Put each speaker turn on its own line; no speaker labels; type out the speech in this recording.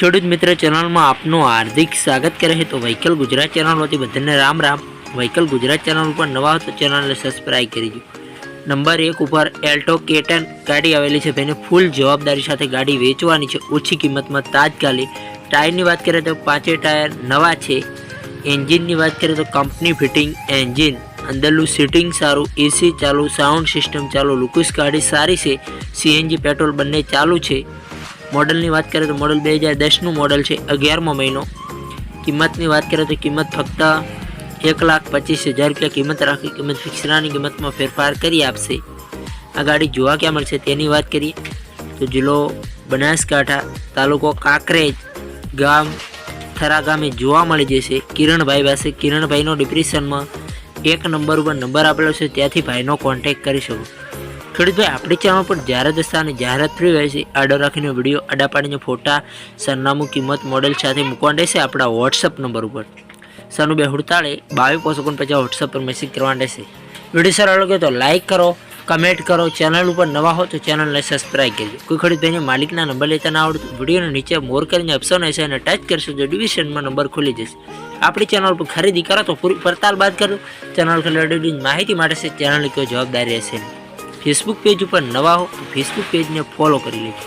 ખેડૂત મિત્ર ચેનલમાં આપનું હાર્દિક સ્વાગત કરે છે. તો વહીકલ ગુજરાત ચેનલ વતી બધાને રામ રામ. વહીકલ ગુજરાત ચેનલ ઉપર નવા હતો ચેનલને સબસ્ક્રાઈબ કરી દો. નંબર એક ઉપર એલ્ટો કેટન ગાડી આવેલી છે. ભાઈને ફૂલ જવાબદારી સાથે ગાડી વેચવાની છે. ઓછી કિંમતમાં તાજકાલી ટાયરની વાત કરીએ તો પાંચે ટાયર નવા છે. એન્જિનની વાત કરીએ તો કંપની ફિટિંગ એન્જિન. અંદરનું સીટિંગ સારું, એસી ચાલુ, સાઉન્ડ સિસ્ટમ ચાલુ, લુકુસ ગાડી સારી છે. સીએનજી પેટ્રોલ બંને ચાલુ છે. મોડલની વાત કરીએ તો મોડલ બે હજાર દસનું મોડલ છે અગિયારમો મહિનો. કિંમતની વાત કરીએ તો કિંમત ફક્ત એક લાખ પચીસ હજાર રૂપિયા કિંમત રાખી, કિંમત ફિક્સરાની કિંમતમાં ફેરફાર કરી આપશે. આ ગાડી જોવા ક્યાં મળશે તેની વાત કરીએ તો જિલ્લો બનાસકાંઠા તાલુકો કાંકરેજ ગામ થરા ગામે જોવા મળી જશે. કિરણભાઈ પાસે, કિરણભાઈનો ડિપ્રેશનમાં એક નંબર ઉપર નંબર આપેલો છે, ત્યાંથી ભાઈનો કોન્ટેક કરી શકો. ખેડૂતભાઈ આપણી ચેનલ પર જાહેરાત હશે જાહેરાત ફ્રી હોય છે. આડો રાખીને વીડિયો, આડા પાડીને ફોટા, સરનામું, કિંમત મોડેલ સાથે મૂકવા રહેશે આપણા વોટ્સઅપ નંબર ઉપર. સરનું બે હુડતાળે બાવીસ પોસો પછી વોટ્સઅપ પર મેસેજ કરવા રહેશે. વીડિયો સારો લાગે તો લાઇક કરો કમેન્ટ કરો ચેનલ ઉપર નવા હો તો ચેનલને સબસ્ક્રાઈબ કરજો. કોઈ ખેડૂતભાઈને માલિકના નંબર લેતા ના આવડતું, વિડીયોને નીચે મોર કરીને ઓપ્શન હશે અને ટચ કરશો તો ડિવિઝનમાં નંબર ખુલી જશે. આપણી ચેનલ પર ખરીદી કરો તો પૂરી પડતાલ બાદ કરો. ચેનલ ખરીદી માહિતી માટે છે ચેનલની કોઈ જવાબદારી રહેશે નહીં. ફેસબુક પેજ ઉપર નવા હો તો ફેસબુક પેજને ફોલો કરી લેજો.